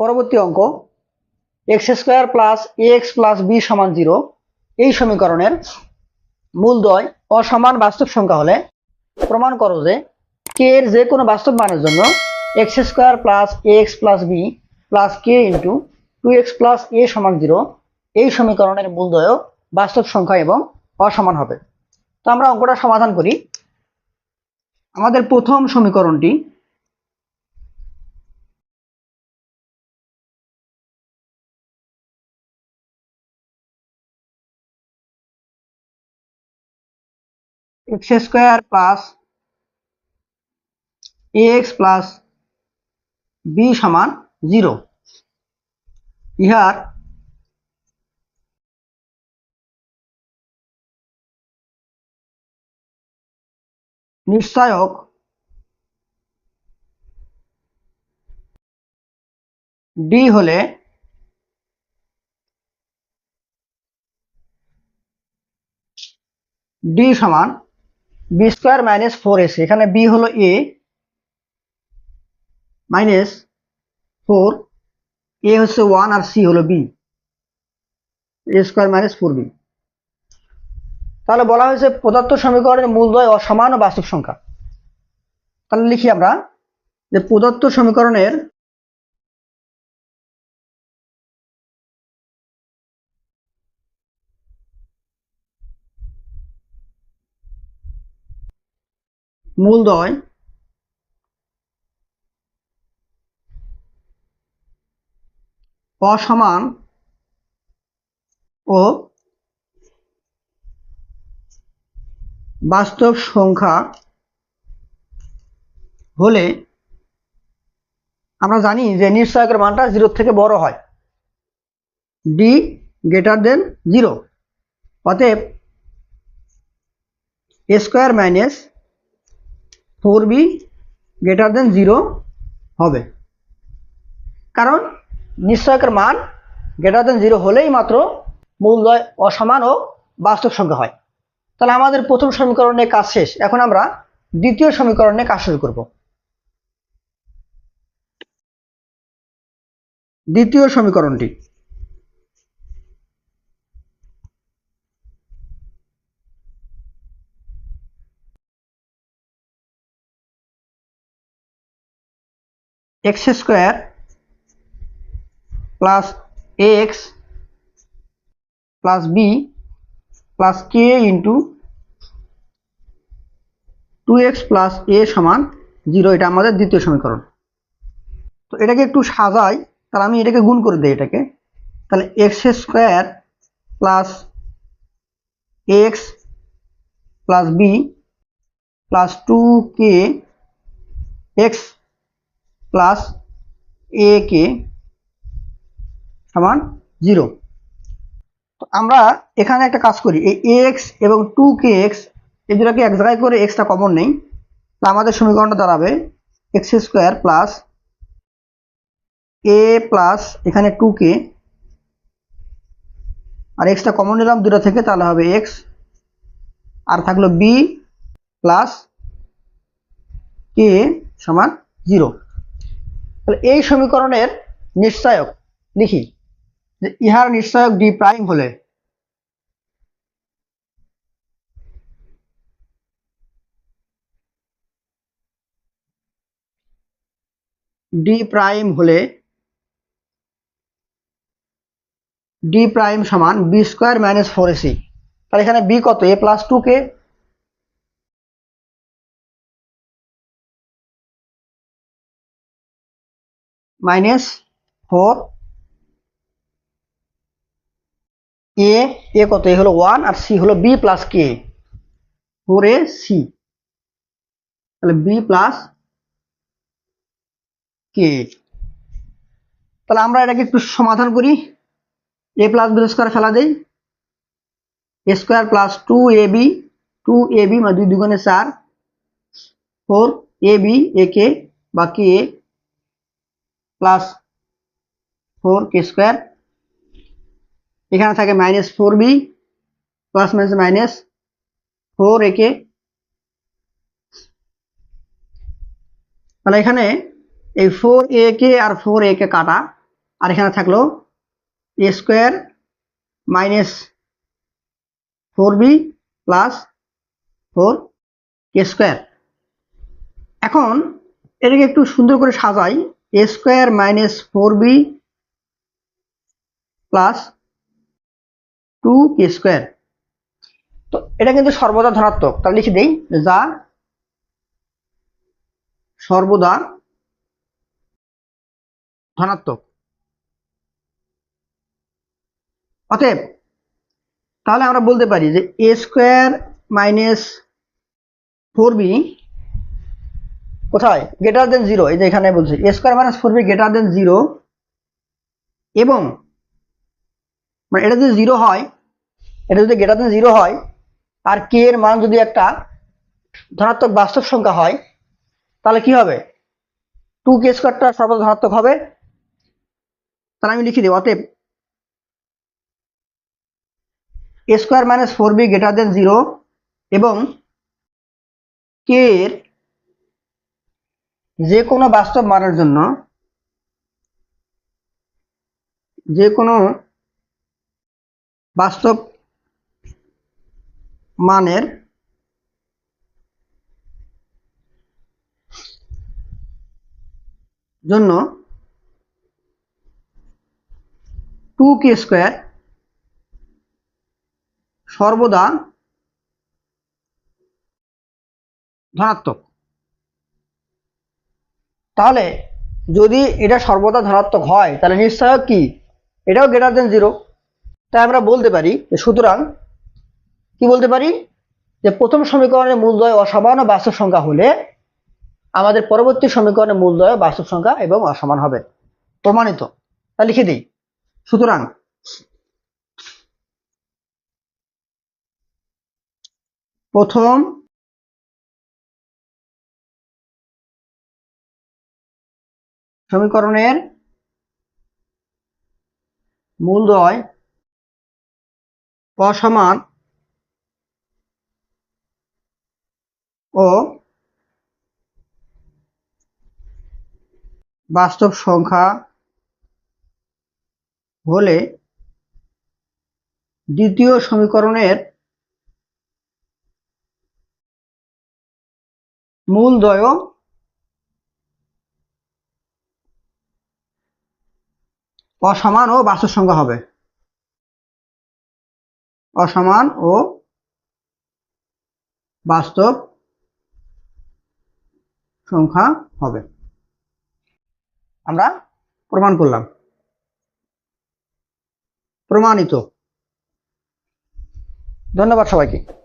পরবর্তী অঙ্ক x square plus a x plus b সমান জিরো এই সমীকরণের মূলদ্বয় অসমান বাস্তব সংখ্যা হলে প্রমাণ করো যে কে এর যে কোনো বাস্তব মানের জন্য x square plus a x plus b plus k into two x plus a সমান জিরো এই সমীকরণের মূলদ্বয় বাস্তব সংখ্যা এবং অসমান হবে। তো আমরা অঙ্কটা সমাধান করি। আমাদের প্রথম সমীকরণটি x square plus a x plus b সমান জিরো ইহার নিশ্চয়ক ডি হলে ডি সমান b square minus four s, এখানে বি হলো এ, মাইনাস ফোর, এ হচ্ছে ওয়ান আর সি হলো b, a square minus four b. তাহলে বলা হয়েছে প্রদত্ত সমীকরণের মূলদ্বয় অসমান ও বাস্তব সংখ্যা। তাহলে লিখি আমরা যে প্রদত্ত সমীকরণের মূলদ্বয় অসমান ও বাস্তব সংখ্যা হলে আমরা জানি যে নিশ্চয়কের মানটা জিরোর থেকে বড় হয়। ডি গ্রেটার দেন জিরো অতএব square minus four b greater than zero হবে। কারণ নিশ্চয়কের মান গ্রেটার দেন জিরো হলেই মাত্র মূলদয় অসমান ও বাস্তব সংখ্যা হয়। তাহলে আমাদের প্রথম সমীকরণে কাজ শেষ। এখন আমরা দ্বিতীয় সমীকরণে কাজ শুরু করব। দ্বিতীয় সমীকরণটি। X square plus a x plus b plus k into two x plus a সমান জিরো, এটা আমাদের দ্বিতীয় সমীকরণ। তো এটাকে একটু সাজাই, তাহলে আমি এটাকে গুণ করে দিই এটাকে। তাহলে x square plus x plus b plus two k x plus a k সমান জিরো তো আমরা এখানে একটা কাজ করি, এই এক্স এবং টু কে এক্স এই দুটাকে এক জায়গায় করে এক্সটা কমন নেই। তো আমাদের সমীকরণটা দাঁড়াবে x square plus a plus এখানে টু কে আর এক্সটা কমন নিলাম দুটো থেকে, তাহলে হবে এক্স আর থাকল বি প্লাস কে সমান জিরো তাহলে এই সমীকরণের নিশ্চয়ক লিখি। যে ইহার নিশ্চয়ক ডি প্রাইম হলে। ডি প্রাইম হলে ডি প্রাইম সমান b square minus four a c তাহলে এখানে বি কত? A plus two k minus four. A a কত? এ হলো ওয়ান আর সি হলো b plus k? Four a c. তাহলে বি প্লাস কে? তাহলে আমরা এটাকে একটু সমাধান করি। এ প্লাস বি স্কোয়ার ফেলা দেই। A square plus two a b, two a b মানে দুই দুগুণে চার। Four A B, a k বা k? Plus four k square এখানে থাকে minus four b plus minus minus four একে তাহলে এখানে এই ফোর এ কে আর ফোর এ কে কাটা। আর এখানে থাকল a square minus four b plus four k square এখন এটাকে একটু সুন্দর করে সাজাই। Square minus four b plus two k square. তো এটা কিন্তু সর্বদা ধনাত্মক। তাহলে লিখে দেই, যা সর্বদা ধনাত্মক। অতএব, তাহলে আমরা বলতে পারি যে a square minus four b কোথায়? গ্রেটার দেন জিরো এই যে এখানে বলছে। A square minus four b greater than zero এবং মানে এটা যদি জিরো হয়, এটা যদি গ্রেটার দেন জিরো হয়, আর কে এর মান যদি একটা ধনাত্মক বাস্তব সংখ্যা হয়, তাহলে কি হবে? টু কে স্কোয়ারটা সর্বদা ধনাত্মক হবে। তাহলে আমি লিখে দেব, অতএব a square minus four b greater than zero এবং কে এর যে কোনো বাস্তব মানের জন্য যে কোনো বাস্তব মানের জন্য টু কে স্কোয়ার সর্বদা ধনাত্মক। তাহলে যদি এটা সর্বদা ধনাত্মক হয়, তাহলে নিশ্চয়ক কি? এটাও গ্রেটার দেন জিরো তাই আমরা বলতে পারি যে সুতরাং কি বলতে পারি? যে প্রথম সমীকরণের মূলদয় অসমান ও বাস্তব সংখ্যা হলে আমাদের পরবর্তী সমীকরণের মূলদয় বাস্তব সংখ্যা এবং অসমান হবে। প্রমাণিত। তা লিখে দিই। সুতরাং প্রথম সমীকরণের মূলদয় অসমান ও বাস্তব সংখ্যা হলে দ্বিতীয় সমীকরণের মূলদয় অসমান ও বাস্তব সংখ্যা হবে। অসমান ও বাস্তব সংখ্যা হবে। আমরা প্রমাণ করলাম। প্রমাণিত। ধন্যবাদ সবাইকে।